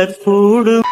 എപ്പോഴും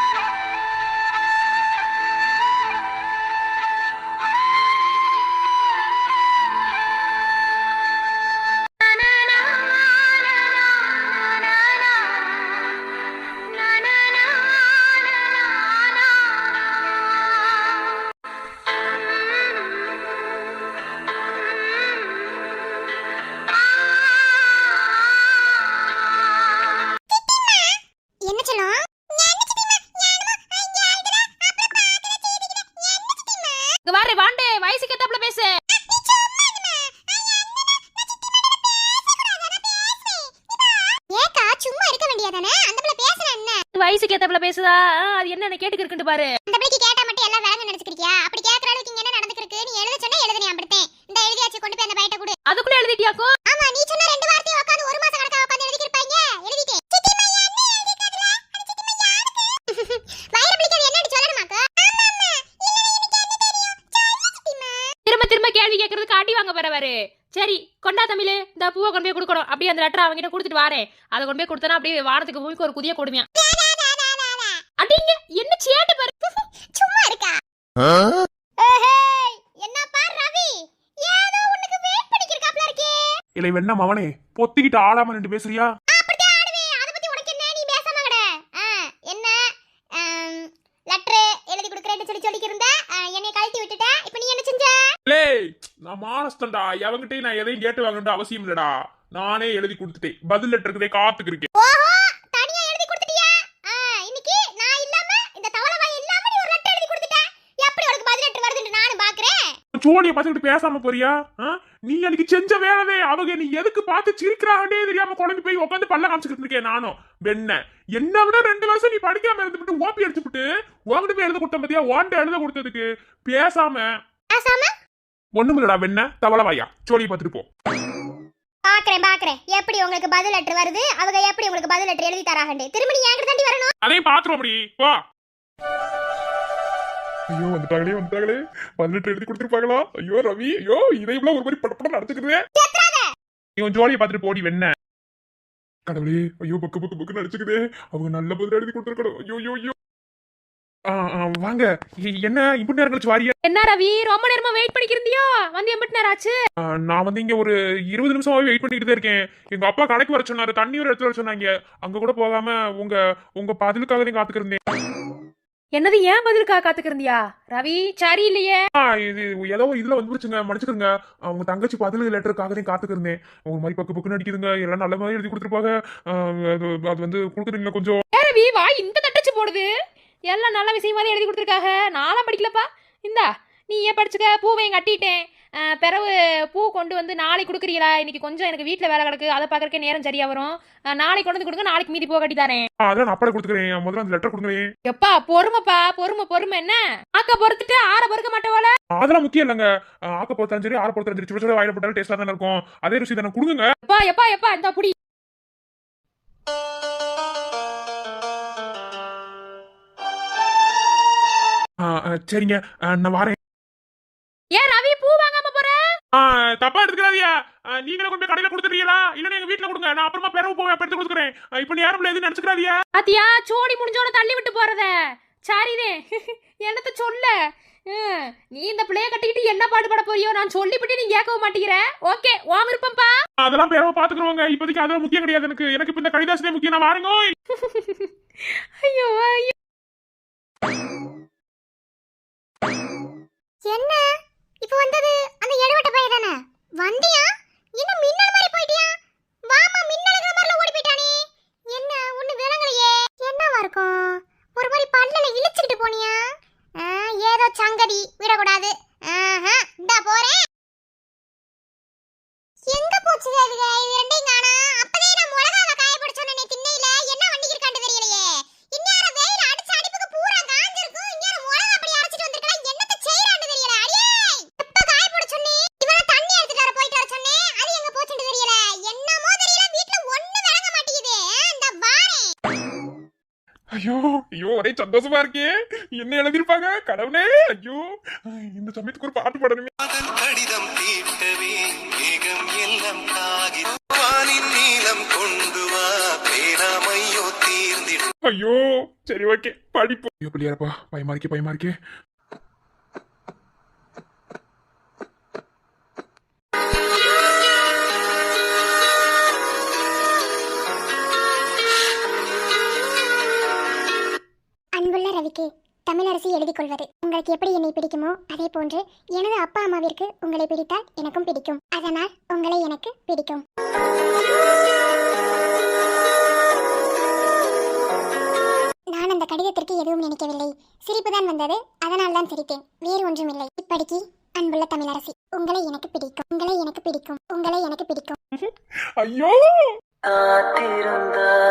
அதுக்குள்ள எழுதிட்டியாக்கோ ஆமா நீ சொன்ன ரெண்டு வார்த்தையை உட்கார்ந்து ஒரு மாசம் கணக்கா உட்கார்ந்து எழுதிக்கிருப்பாங்க. எழுதிட்டேன் சித்திம்மா என்ன எழுதிக்காதுல? அது சித்திம்மா யாருக்கு வயிறு பிடிக்காது என்னன்னு சொல்லணுமாக்கா ஆமா அம்மா. இல்ல எனக்கு என்ன தெரியும். சொல்லு திரும்ப திரும்ப கேள்வி கேட்கறதுக்கு அடி வாங்க போறவாரு சரி கொண்டா தமிழ் இந்த பூவை கொண்டு போய் கொடுக்கணும். அப்படியே அந்த லெட்டர் அவங்கிட்ட கொடுத்துட்டு வாரேன். அதை கொண்டு போய் கொடுத்தனா அப்படியே வானத்துக்கு பூமிக்கு ஒரு குதிய கொடுமையா. அடிங்க என்ன சேட்டு பாரு. சும்மா இருக்கா ஏஹேய், என்னப்பா ரவி ஏதோ உனக்கு வெயிட் பண்ணிக்கிருக்காப்ல இருக்கே இல்லை வெண்ண மவனே பொத்திக்கிட்டு ஆடாம நின்று பேசுறியா? நான் மானஸ்தன்டா. எவங்கிட்டயும் நான் எதையும் கேட்டு வாங்கன்ற அவசியம் இல்லடா. நானே எழுதி கொடுத்துட்டேன். பதில் லெட்டர் இருக்குதே காத்துக்கிருக்கேன் ஓஹோ தனியா எழுதி கொடுத்துட்டியா ஆ, இன்னைக்கு நான் இல்லாம இந்த தவளவாய் இல்லாம நீ ஒரு லெட்டர் எழுதி கொடுத்துட்ட எப்படி உனக்கு பதில் லெட்டர் வருதுன்னு நானும் சோழிய பார்த்துக்கிட்டு பேசாம போறியா? நீ அன்னைக்கு செஞ்ச வேலைவே அவங்க நீ எதுக்கு பார்த்து சிரிக்கிறாங்கன்னே தெரியாம குழம்பு போய் உட்காந்து பல்ல காமிச்சுக்கிட்டு இருக்கேன் நானும். வெண்ண. என்ன விட ரெண்டு வருஷம் நீ படிக்காம இருந்துட்டு ஓப்பி அடிச்சுட்டு உங்ககிட்ட போய் எழுத கொடுத்த பத்தியா? ஓன்ட்ட எழுத கொடுத்ததுக்கு பேசாம. பேசாம? ஒண்ணுமில்லடா வெண்ண தவளவாயா சோழியை பார்த்துட்டு போ. பாக்குறேன் பாக்குறேன். எப்படி உங்களுக்கு பதில் லெட்டர் வருது? அவங்க எப்படி உங்களுக்கு பதில் லெட்டர் எழுதி தராங்கன்னு திரும்ப நீ என்கிட்ட தாண்டி வரணும். அதையும் பாத்துருவோம் அப்படி. வா ஐயோ வந்துட்டாங்களே வந்துட்டாங்களே. பதினெட்டு எழுதி கொடுத்துருப்பாங்களா? ஐயோ ரவி ஐயோ இதையும்லாம் ஒரு மாதிரி படப்படம் நடத்துக்கிறதே இவன் ஜோலியை பார்த்துட்டு போடி வெண்ண. கடவுளே ஐயோ பக்கு பக்கு பக்கு நடிச்சுக்குதே அவங்க நல்ல பதில் எழுதி கொடுத்துருக்கணும். ஐயோ ஐயோ ஐயோ. வாங்க. என்ன இப்படி நேரம் கழிச்சு வாரியா? என்ன ரவி? ரொம்ப நேரமா வெயிட் பண்ணிக்கிருந்தியோ? வந்து எம்பிட்டு நேரம் ஆச்சு? நான் வந்து இங்க ஒரு இருபது நிமிஷமாவே வெயிட் பண்ணிட்டு தான் இருக்கேன். எங்க அப்பா கடைக்கு வர சொன்னாரு. தண்ணி ஒரு இடத்துல வர சொன்னாங்க. அங்க கூட போகாம உங்க உங்க பதிலுக்காக தான் காத்துக்கிருந்தேன் என்னது ஏன் பதிலுக்கா காத்துக்கிருந்தியா? ரவி சரி இல்லையே. இது ஏதோ இதுல வந்துருச்சுங்க. மன்னிச்சுக்கோங்க அவங்க தங்கச்சி பதில் லெட்டருக்காக தான் காத்துக்கிருந்தேன். உங்க மாதிரி பக்கு பக்குன்னு அடிக்குதுங்க. எல்லாம் நல்ல மாதிரி எழுதி கொடுத்துருப்பாங்க. அது வந்து கொடுக்குறீங்களா கொஞ்சம்? ரவி வாய் இந்த தட்டச்சு போடுது. எல்லாம் நல்ல விஷயமா எழுதி கொடுத்துருக்காக. நானும் படிக்கலப்பா. இந்தா நீ ஏன் படிச்சுக்க? பூவையும் கட்டிட்டேன். பிறகு பூ கொண்டு வந்து நாளைக்கு கொடுக்குறீங்களா? இன்னைக்கு கொஞ்சம் எனக்கு வீட்டில் வேலை கிடக்கு. அதை பார்க்கறக்கே நேரம் சரியா வரும். நாளைக்கு கொண்டு வந்து கொடுங்க. நாளைக்கு மீதி பூ கட்டி தரேன். ஆ, அதான் நான் அப்பட கொடுத்துக்கிறேன். முதல்ல அந்த லெட்டர் கொடுக்குறேன். எப்பா பொறுமைப்பா. பொறுமை பொறுமை என்ன? ஆக்க பொறுத்துட்டு ஆற பொறுக்க மாட்டேவோல அதெல்லாம் முக்கியம் இல்லைங்க. ஆக்க பொறுத்தாலும் சரி ஆற பொறுத்தாலும் சரி. சுட சுட வாயில போட்டாலும் டேஸ்டா தானே இருக்கும். அதே ருசி தானே. கொடுங்க. எப்பா எப்பா எப்பா இந்த புடி. சரிங்க. நான் வரேன் ஏன் ரவி பூ வாங்காம போற ஆ, தப்பா எடுத்துக்காதீங்க ஆ, நீங்களே கொண்டு கடையில கொடுத்துறீங்களா இல்ல எங்க வீட்டுல கொடுங்க. நான் அப்புறமா பிறகு போய் எடுத்து கொடுக்குறேன். இப்ப நேரம் எதுவும் நினைச்சுக்கிறாதியா பாத்தியா? சோடி முடிஞ்சோட தள்ளி விட்டு போறத. சரிதே என்னத்த சொல்ல? நீ இந்த பிள்ளைய கட்டிக்கிட்டு என்ன பாடுபட போறியோ நான் சொல்லிவிட்டு நீ கேட்கவும் மாட்டேங்கிற. ஓகே உன் விருப்பம்ப்பா அதெல்லாம் பிறகு பாத்துக்கிறோங்க இப்போதைக்கு அதெல்லாம் முக்கியம் கிடையாது எனக்கு. எனக்கு இப்ப இந்த கடிதாசனே முக்கியம். நான் வாருங்க ஐயோ ஐயோ. என்ன? இப்போ வந்தது அந்த எடுவட்ட பையன் தானே? வந்தியா? என்ன மின்னல் மாதிரி போயிட்டியா? வாமா மின்னலுங்கிற மாதிரில ஓடி போயிட்டானே. என்ன ஒண்ணு விளங்கலையே என்னவா இருக்கும்? ஒரு மாதிரி பல்லல இழுச்சுக்கிட்டு போனியா? ஏதோ சங்கதி விடக்கூடாது. ஆஹா இந்தா போறேன். எங்க போச்சு இது ரெண்டையும் ஐயோ ஒரே சந்தோஷமா இருக்கே என்ன எழுதிருப்பாங்க கடவுளே ஐயோ. இந்த சமயத்துக்கு ஒரு பாட்டு பாடணுமே. அதன் கடிதம் தீட்டவே மேகம் எல்லாம் வானின் நீளம் கொண்டு வா பேராமையோ தீர்ந்திடும் ஐயோ சரி ஓகே படிப்போம். ஐயோ பிள்ளையாரப்பா பயமா இருக்கே பயமா இருக்கே. ரவிக்கு தமிழரசி எழுதிக் கொள்வது. உங்களுக்கு எப்படி என்னை பிடிக்குமோ அதே போன்று எனது அப்பா அம்மாவிற்கு உங்களை பிடித்தால் எனக்கும் பிடிக்கும். அதனால் உங்களை எனக்கு பிடிக்கும். நான் அந்த கடிதத்திற்கு எதுவும் நினைக்கவில்லை. சிரிப்புதான் வந்தது. அதனால் தான் சிரித்தேன். வேறு ஒன்றும் இல்லை இப்படிக்கு அன்புள்ள தமிழரசி உங்களை எனக்கு பிடிக்கும். உங்களை எனக்கு பிடிக்கும். உங்களை எனக்கு பிடிக்கும். ஐயோ! காத்திருந்தால்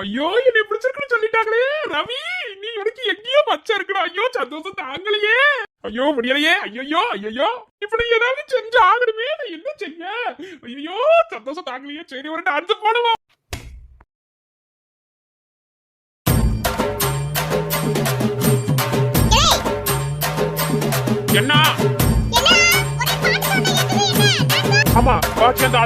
ஐயோ என்னை பிடிச்சிருக்குன்னு சொல்லிட்டாங்களே. ரவி நீ வரைக்கும் எங்கேயோ பச்சை இருக்கணும் ஐயோ சந்தோஷம் தாங்கலையே. ஐயோ முடியலையே. ஐயோ ஐயோ இப்படி ஏதாவது செஞ்சு ஆகணுமே. நான் என்ன செய்ய ஐயோ சந்தோஷம் தாங்கலையே. சரி ஒரு டான்ஸ் போடுவோம். ஏய், என்ன? ஆமா வா சேர்ந்து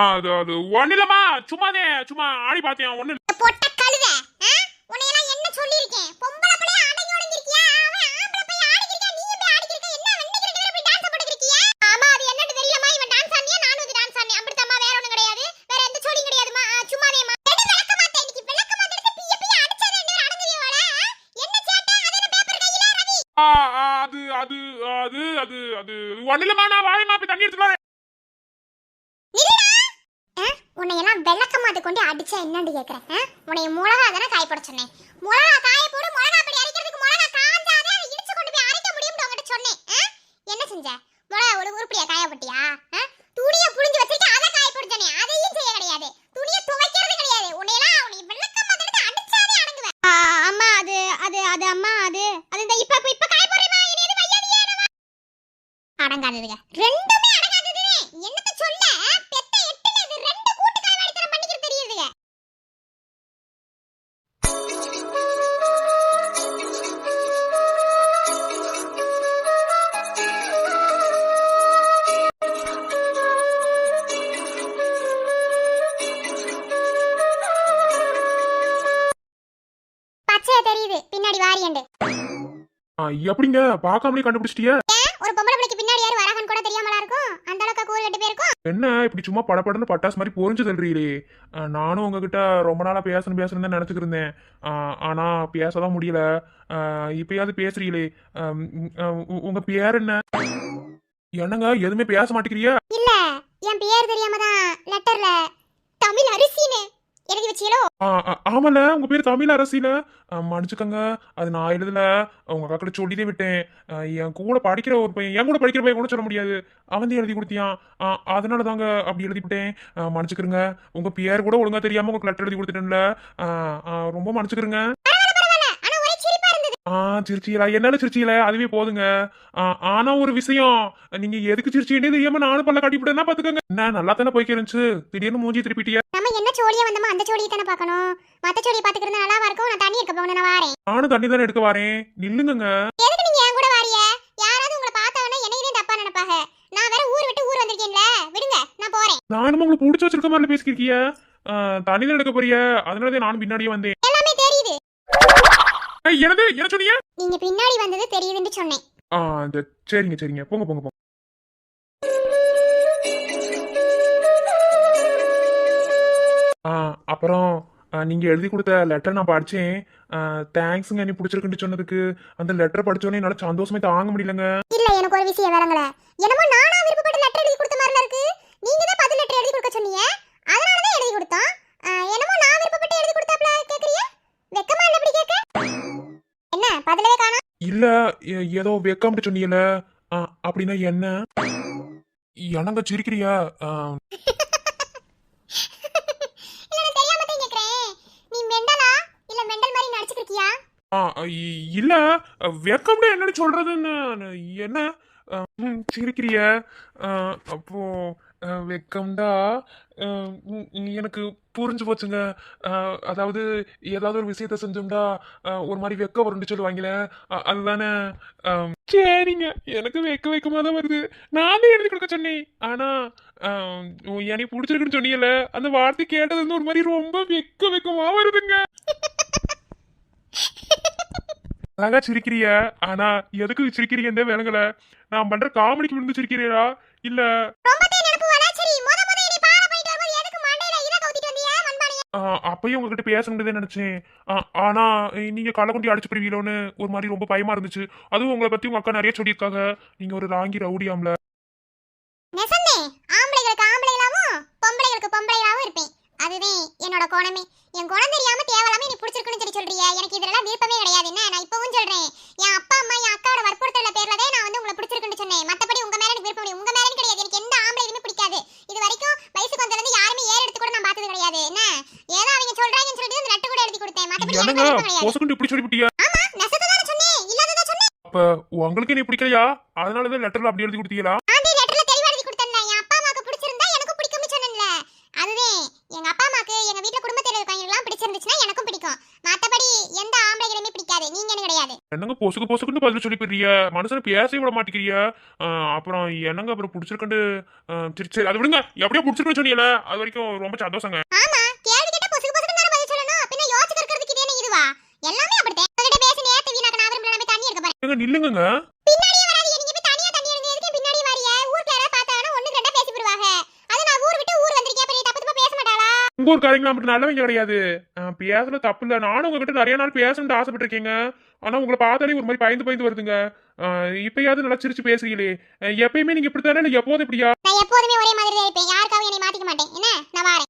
அது அது ஒன்னிலமா சும்மாதே சும்மா ஆடி பார்த்தேன் ஒண்ணு பொட்ட கழுத? உன்னையெல்லாம் என்ன சொல்லியிருக்கேன்? பொம்பளை புள்ளைய அடங்கி ஒடுங்கிருக்கியா? அவன் ஆம்பளை பையன் ஆடிக்கிருக்கான், நீயும் போய் ஆடிக்கிருக்க. என்ன வெண்ணைக்கு ரெண்டு பேரும் டான்ஸ் போட்டுக்கிருக்கியா? ஆமா, அது என்னன்னு தெரியலம்மா. இவன் டான்ஸ் ஆடினியா, நானும் இது டான்ஸ் ஆடினேன். அப்படித்தாம்மா, வேற ஒண்ணும் கிடையாது. வேற எந்த? ஆ? என்ன சேட்டை? அது அது அது அது அது ஒன்னிலமா நான் வாயமா போய் தண்ணி எடுத்துட்டு வரேன் நில்லுடா. ஆ? உன்னையெல்லாம் விளக்கமாத்து கொண்டு அடிச்சா என்னன்னு கேக்குறேன். ஆ? உன்னைய மிளகா தானே காய போட சொன்னேன். மிளகா காய போடு மிளகா அப்படி அரைக்கிறதுக்கு மிளகா காஞ்சாதே அதை இடிச்சு கொண்டு போய் அரைக்க முடியும்னு உங்ககிட்ட சொன்னேன். ஆ? என்ன செஞ்ச? மிளகா ஒரு உருப்படியா காய போட்டியா? ஆ? துணியை புழிஞ்சு வச்சிருக்க அதை காய போட சொன்னேன். அதையும் செய்ய கிடையாது. துணியை துவைக்கிறது கிடையாது. உன்னையெல்லாம் உன்னை விளக்கம் எடுத்து அடிச்சாதே அடங்குவேன். அம்மா அது அது அது அம்மா அது. அது இந்த இப்போ இப்போ காய போடுறேமா இனி எதுவும் வையாதீங்க என்னம்மா. அடங்காததுங்க. ரெண்டு எப்படிங்க? பார்க்காமலே கண்டுபிடிச்சிட்டிய? ஒரு பொம்பளை பிள்ளைக்கு பின்னாடி யாரு வராகன்னு கூட தெரியாமலா இருக்கும்? அந்த அளவுக்கு கூறு கட்டு போயிருக்கும் என்ன? இப்படி சும்மா படபடன்னு பட்டாசு மாதிரி பொறிஞ்சு தள்ளுறீங்களே. நானும் உங்ககிட்ட ரொம்ப நாளா பேசணும் பேசணும் தான் நினைச்சுக்கிட்டு இருந்தேன். ஆ, ஆனா பேசதான் முடியல. இப்பயாவது பேசுறீங்களே. உங்க பேர் என்ன? என்னங்க? எதுவுமே பேச மாட்டேங்கிறியா இல்ல. என் பேர் தெரியாம தான் லெட்டர்ல தமிழ் அரிசின்னு. எழுதி வச்சீங்களோ ஆமால உங்க பேர் தமிழ் அரசியல மன்னிச்சுக்கோங்க அது நான் எழுதல. உங்க அக்கா கிட்ட சொல்லிதே விட்டேன். என் கூட படிக்கிற ஒரு பையன் என் கூட படிக்கிற பையன் கூட சொல்ல முடியாது. அவன் தான் எழுதி கொடுத்தியான் அதனால தாங்க அப்படி எழுதி விட்டேன். ஆ, மன்னிச்சுக்கிறங்க உங்க பேர் கூட ஒழுங்கா தெரியாம உங்களுக்கு லெட்டர் எழுதி கொடுத்துட்டேன்ல. ரொம்ப மன்னிச்சுக்கிறங்க பரவாயில்ல பரவாயில்ல ஆனா ஒரே சிரிப்பா இருந்தது ஆ சிரிச்சியலா என்னால சிரிச்சியல அதுவே போதுங்க. ஆ, ஆனா ஒரு விஷயம். நீங்க எதுக்கு சிரிச்சீங்கன்னே தெரியாம நானும் பல்ல கட்டிவிட்டேன்னா பாத்துக்கோங்க. என்ன நல்லா தானே போய்க்கு இருந்துச்சு. திடீர்னு மூஞ்சி திருப்பிட்டிய. நம்ம என்ன சோழியா வந்தோமோ அந்த சோழியை தானே பார்க்கணும். மத்த சோழியை பாத்துக்கிறது நல்லாவா இருக்கும்? நான் தண்ணி இருக்க போகணும் நான் வாரேன். நானும் தண்ணி தானே எடுக்க வரேன். நில்லுங்கங்க. எதுக்கு நீங்க என் கூட வாரிய யாராவது உங்களை பார்த்தாங்கன்னா என்னையும் தப்பா நினைப்பாங்க. நான் வேற ஊர் விட்டு ஊர் வந்திருக்கேன்ல. விடுங்க நான் போறேன். நானும் உங்களுக்கு பிடிச்ச வச்சிருக்க மாதிரி பேசிக்கிறிய தண்ணி தான் எடுக்க போறிய அதனாலதான் நானும் பின்னாடியே வந்தேன். எல்லாமே தெரியுது. என்னது? என்ன சொன்னீங்க? நீங்க பின்னாடி வந்தது தெரியுதுன்னு சொன்னேன். ஆ இந்த சரிங்க சரிங்க. போங்க போங்க போங்க. ஆ அப்புறம் நீங்க எழுதி கொடுத்த லெட்டர் நான் படிச்சேன். தேங்க்ஸ்ங்க நீ பிடிச்சிருக்குன்னு சொன்னதுக்கு. அந்த லெட்டர் படிச்சோன்னே என்னால சந்தோஷமே தாங்க முடியலங்க. இல்ல எனக்கு ஒரு விஷயம் வரங்கள என்னமோ நானா விருப்பப்பட்ட லெட்டர் எழுதி கொடுத்த மாதிரில இருக்கு. நீங்க தான் பதில் லெட்டர் எழுதி கொடுக்க சொன்னீங்க. அதனால தான் எழுதி கொடுத்தோம். என்னமோ நான் விருப்பப்பட்டு எழுதி கொடுத்தாப்ல கேக்குறீங்க? வெக்கமா பதிலவே காணோம் இல்ல ஏதோ வெக்கம்ட்டு சொன்னீங்கல்ல அப்படின்னா என்ன? எனங்க சிரிக்கிறியா? இல்ல நான் தெரியாம தான் கேக்குறேன். நீ மெண்டலா? இல்ல மெண்டல் மாதிரி நடிச்சிட்டு இருக்கியா ஆ, இ- இல்ல வெக்கம்னா என்னன்னு சொல்றதுன்னு என்ன? சிரிக்கிறிய? அப்போ ஆ, வெக்கம்டா. எனக்கு புரிஞ்சு போச்சுங்க. அதாவது ஏதாவது ஒரு விஷயத்த செஞ்சோம்டா ஒரு மாதிரி வெக்க வரும்னு சொல்லுவாங்களே ஆ, அதுதானே. சரிங்க. எனக்கு வெக்க வெக்கமா தான் வருது. நானே எழுதி கொடுக்க சொன்னேன். ஆனா ஆ, எனக்கு பிடிச்சிருக்குன்னு சொன்னீங்கல்ல அந்த வார்த்தை கேட்டது வந்து ஒரு மாதிரி ரொம்ப வெக்க வெக்கமா வருதுங்க. அழகா சிரிக்கிறிய. ஆனா எதுக்கு சிரிக்கிறீங்க விளங்கல நான் பண்ற காமெடிக்கு விழுந்து சிரிக்கிறீரா? இல்ல ரொம்ப அப்பயும் உங்ககிட்ட பேச முடியுதே நினைச்சேன். ஆ, ஆனா நீங்க கள்ளக்குண்டி அடிச்சு போடுவீங்களோன்னு ஒரு மாதிரி ரொம்ப பயமா இருந்துச்சு. அதுவும் உங்களை பத்தி உங்க அக்கா நிறைய சொல்லியிருக்காங்க. நீங்க ஒரு ராங்கி ரவுடியாம்ல. நெசந்தே ஆம்பளைகளுக்கு ஆம்பளைகளாவும் பொம்பளைகளுக்கு பொம்பளைகளாவும் இருப்பேன். அதுதான் என்னோட குணமே. என் குணம் தெரியாம தேவையில்லாம நீ பிடிச்சிருக்குன்னு சொல்லி சொல்றிய. எனக்கு இதெல்லாம் விருப்பமே கிடையாது. என்ன? நான் இப்பவும் சொல்றேன். என் அப்பா அம்மா என் அக்காவோட வற்புறுத்தல பேர்ல தான் நான் வந்து உங்களை பிடிச்சிருக்குன்னு சொன்னேன். மத்தபடி உங்க மேல எனக்கு விருப்பம் உங்க மேல கிடையாது. எனக்கு எந்த ஆம்பளையுமே பிடிக்காது. இது வரைக்கும் வயசுக்கு வந்ததுல இருந்து யாருமே ஏற எடுத்து கூட நான் பார்த்தது கிடையாது. என்ன? ஏதோ அவங்க சொல்றாங்கன்னு சொல்லிட்டு அந்த லெட்டர் கூட எழுதி கொடுத்தேன். மத்தபடி எனக்கு விருப்பம் கிடையாது. பொசுக்குண்டு இப்படி சொல்லிவிட்டியா? ஆமா நெசத்தை தானே சொன்னேன். இல்லாததா சொன்னேன். அப்ப உங்களுக்கு நீ பிடிக்கலையா? அதனாலதான் லெட்டர்ல அப்படி எழுதி கொடுத்தீங்களா ஆண்டி லெட்டர்ல தெளிவா எழுதி கொடுத்தேன்ல என் அப்பா அம்மாக்கு பிடிச்சிருந்தா எனக்கும் பிடிக்கும்னு சொன்னேன்ல அதுதான் எங்க அப்பா அம்மாக்கு எங்க வீட்ல குடும்பத்துல இருக்கவங்க பிடிச்சிருந்துச்சுன்னா எனக்கும் பிடிக்கும் மத்தபடி எந்த ஆம்பளைகளுமே பிடிக்காது நீங்கன்னு கிடையாது என்னங்க பொசுக்கு பொசுக்குன்னு பதில் சொல்லி போயிடுறிய மனுஷனை பேச விட மாட்டேங்கிறிய அப்புறம் என்னங்க அப்புறம் பிடிச்சிருக்குன்னு சரி சரி அது விடுங்க எப்படியோ பிடிச்சிருக்குன்னு சொன்னீங்கல்ல அது வரைக்கும் ரொம்ப சந்தோஷங்க. ஆமா கேள்வி கேட்ட பொசுக்கு பொசுக்கு தானே பதில் சொல்லணும்? பின்ன யோசிச்சு இருக்கிறதுக்கு இது என்ன இதுவா? எல்லாமே அப்படித்தான். உங்ககிட்ட பேசி நேத்து வீணாக்க நான் விரும்பல போய் தண்ணி எடுக்க போறேன். ஏங்க நில்லுங்கங்க பின்னாடியே வராதீங்க நீங்க போய் தனியா தண்ணி எடுங்க எதுக்கு பின்னாடி வாரிய ஊர்ல யாராவது பார்த்தாலும் ஒண்ணு ரெண்டா பேசி விடுவாங்க அது நான் ஊர் விட்டு ஊர் வந்திருக்கேன் அப்ப நீ தப்பு தப்பா பேச உங்க ஊருக்காரங்களா மட்டும் நல்லவங்க கிடையாது. பேசுறது தப்பு இல்ல நானும் உங்ககிட்ட நிறைய நாள் பேசணும்னு ஆசைப்பட்டிருக்கீங்க. ஆனா உங்களை பார்த்தாலே ஒரு மாதிரி பயந்து பயந்து வருதுங்க. இப்பயாவது நல்லா சிரிச்சு பேசுறீங்களே எப்பயுமே நீங்க இப்படித்தானே இல்ல எப்போதும் இப்படியா? நான் எப்போதுமே ஒரே மாதிரி தான் இருப்பேன். யாருக்காகவும் என்னை மாத்திக்க மாட்டேன். என்ன? நான் வாரேன்.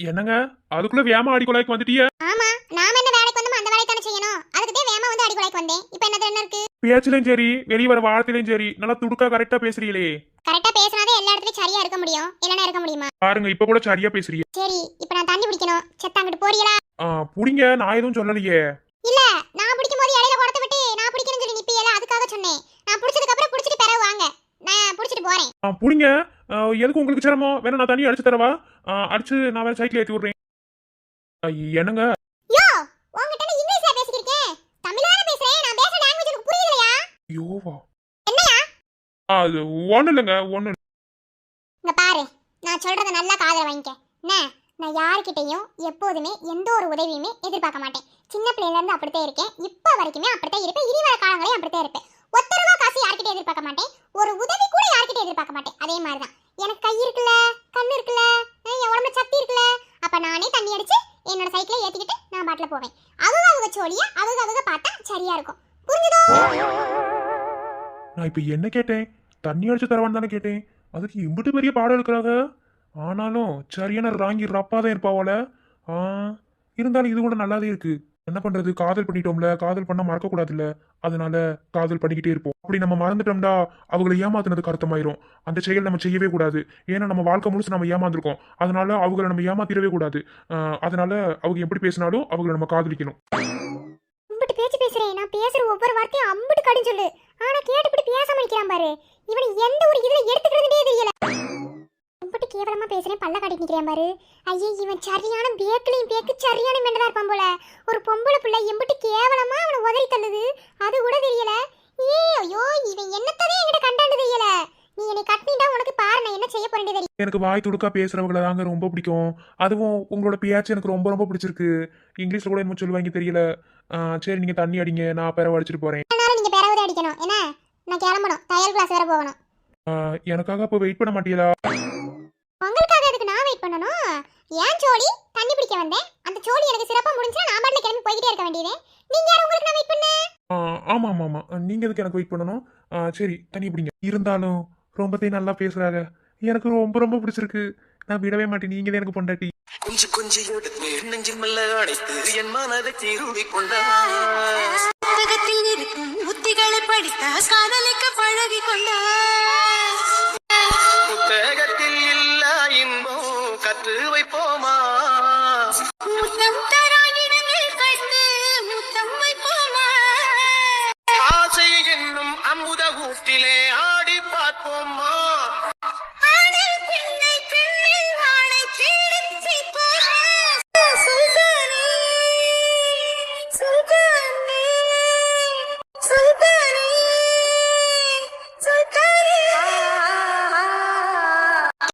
என்னங்க? அதுக்குள்ள வேமா அடி கொலைக்கு வந்துட்டிய? ஆமா. நாம என்ன வேலைக்கு வந்தோமோ அந்த வேலையை தானே செய்யணும். அதுக்கு தான் வேமா வந்து அடிக்குலைக்கு வந்தேன். இப்போ என்னது என்ன இருக்கு? பேச்சிலையும் சரி வெளியே வர வார்த்தையிலும் சரி நல்லா துடுக்கா கரெக்டா பேசுறீங்களே. கரெக்டா பேசினாதே எல்லா இடத்துலயும் சரியா இருக்க முடியும். இல்லைன்னா இருக்க முடியுமா? பாருங்க இப்ப கூட சரியா பேசுறீங்க. சரி இப்போ நான் தண்ணி பிடிக்கணும். செத்த அங்கிட்டு போறீங்களா? ஆ, புடிங்க. நான் எதுவும் சொல்லலையே. இல்ல நான் பிடிக்கும் போது இடையில குடத்தை விட்டு நான் பிடிக்கணும்னு சொல்லி நிப்பியல அதுக்காக சொன்னேன். நான் பிடிச்சதுக்கு அப்புறம் பிடிச்சிட்டு பிறகு வாங்க. நான் பிடிச்சிட்டு போறேன். ஆ, புடிங்க. ஆ, எதுக்கு உங்களுக்கு சிரமம்? வேணா நான் தண்ணி அடிச்சு தரவா? ஆ, அடிச்சு நான் வேற சைக்கிள் ஏத்தி விடுறேன். ஆ, என்னங்க? யோ உன்கிட்ட நான் இங்கிலீஷ்ல பேசிக்கிருக்கேன் தமிழ்ல தானே பேசுறேன். நான் பேசுற லாங்குவேஜ் எனக்கு புரியலையா யோவா என்னையா ஆ, அது ஒண்ணு இல்லைங்க ஒண்ணு இல்ல. இங்க பாரு நான் சொல்றத நல்லா காதுல வாங்கிக்க. என்ன? நான் யார்கிட்டயும் எப்போதுமே எந்த ஒரு உதவியுமே எதிர்பார்க்க மாட்டேன். சின்ன பிள்ளையில இருந்து அப்படித்தான் இருக்கேன். இப்போ வரைக்குமே அப்படித்தான் இருப்பேன். இனி வர காலங்களையும் அப்படித்தான் இருப்பேன். ஒத்த ரூபா காசு யார்கிட்ட எதிர்பார்க்க மாட்டேன். ஒரு உதவி கூட யார்கிட்ட எதிர்பார்க்க மாட்டேன். அதே மாதிரி தான் எனக்கு கை இருக்குல்ல கண்ணு இருக்குல்ல என் உடம்புல சக்தி இருக்குல்ல அப்ப நானே தண்ணி அடிச்சு என்னோட சைக்கிளை ஏத்திக்கிட்டு நான் பாட்டில் போவேன். அவங்க அவங்க சோழிய அவங்க அவங்க பார்த்தா சரியா இருக்கும். புரிஞ்சுதோ? நான் இப்ப என்ன கேட்டேன்? தண்ணி அடிச்சு தரவான்னு தானே கேட்டேன். அதுக்கு இம்பிட்டு பெரிய பாடம் இருக்கிறாங்க ஆனாலும் சரியான ராங்கி ரப்பா தான் இருப்பாவோல ஆ இருந்தாலும் இது கூட நல்லாவே இருக்கு. என்ன பண்றது? காதல் பண்ணிட்டோம்ல. காதல் பண்ணா மறக்க கூடாதுல்ல. அதனால காதல் பண்ணிக்கிட்டே இருப்போம். அப்படி நம்ம மறந்துட்டோம்டா அவங்களை ஏமாத்தினதுக்கு அர்த்தமாயிரும். அந்த செயல் நம்ம செய்யவே கூடாது. ஏன்னா நம்ம வாழ்க்கை முழுசு நம்ம ஏமாந்துருக்கோம். அதனால அவங்கள நம்ம ஏமாத்திடவே கூடாது. அதனால அவங்க எப்படி பேசினாலும் அவங்கள நம்ம காதலிக்கணும். பேச்சு பேசுறேன். நான் பேசுற ஒவ்வொரு வார்த்தையும் அம்பிட்டு கடிஞ்சொல்லு. ஆனா கேட்டுப்பிட்டு பேசாம நிக்கிறான் பாரு. இவனை எந்த ஒரு இதுல எடுத்துக்கிறதுனே தெரியல. அம்பிட்டு கேவலமா பேசுறேன் பல்ல காட்டி நிக்கிறான் பாரு. ஐயே இவன் சரியான பேக்கலையும் பேக்கு சரியான மெண்டலா இருப்பான் போல. ஒரு பொம்பளை பிள்ளை எம்பிட்டு கேவலமா அவனை உதறி தள்ளுது. அது கூட தெரியல. ஏ ஐயோ இவன் என்னத்ததே என்கிட்ட கண்டாண்டு தெரியல. நீ என்னை கட்டிட்டா உனக்கு பாரு நான் என்ன செய்ய போறேன் தெரியும் எனக்கு வாய் துடுக்கா பேசுறவங்கள தாங்க ரொம்ப பிடிக்கும். அதுவும் உங்களோட பேச்சு எனக்கு ரொம்ப ரொம்ப பிடிச்சிருக்கு. இங்கிலீஷ்ல கூட என்ன சொல்லுவாங்க தெரியல. சரி நீங்க தண்ணி அடிங்க நான் பெற அடிச்சிட்டு போறேன். அடிக்கணும் என்ன? நான் கிளம்பணும். தையல் கிளாஸ் வேற போகணும். எனக்காக அப்போ வெயிட் பண்ண மாட்டீங்களா உங்களுக்காக அதுக்கு நான் வெயிட் பண்ணணும்? ஏன் சோழி? தண்ணி பிடிக்க வந்தேன். அந்த சோழி எனக்கு சிறப்பா முடிஞ்சா நான் பாட்டுல கிளம்பி போய்கிட்டே இருக்க வேண்டியதே. நீங்க யார் உங்களுக்கு நான் வெயிட் பண்ண? ஆமா ஆமா ஆமா. நீங்க எதுக்கு எனக்கு வெயிட் பண்ணணும்? சரி தண்ணி பிடிங்க. இருந்தாலும் ரொம்பத்தையும் நல்லா பேசுறாங்க. எனக்கு ரொம்ப ரொம்ப பிடிச்சிருக்கு. நான் விடவே மாட்டேன். நீங்க தான் எனக்கு பொண்டாட்டி. கொஞ்சி கொஞ்சி எடுத்து நெஞ்சில் மெல்ல அடைத்து என் மனதை திருடி கொண்டார். புத்தகத்தில் இருக்கும் உத்திகளை படித்த காதலிக்க பழகி புத்தகத்தில் இல்ல இன்பம் கற்று வைப்போமா? முத்தம்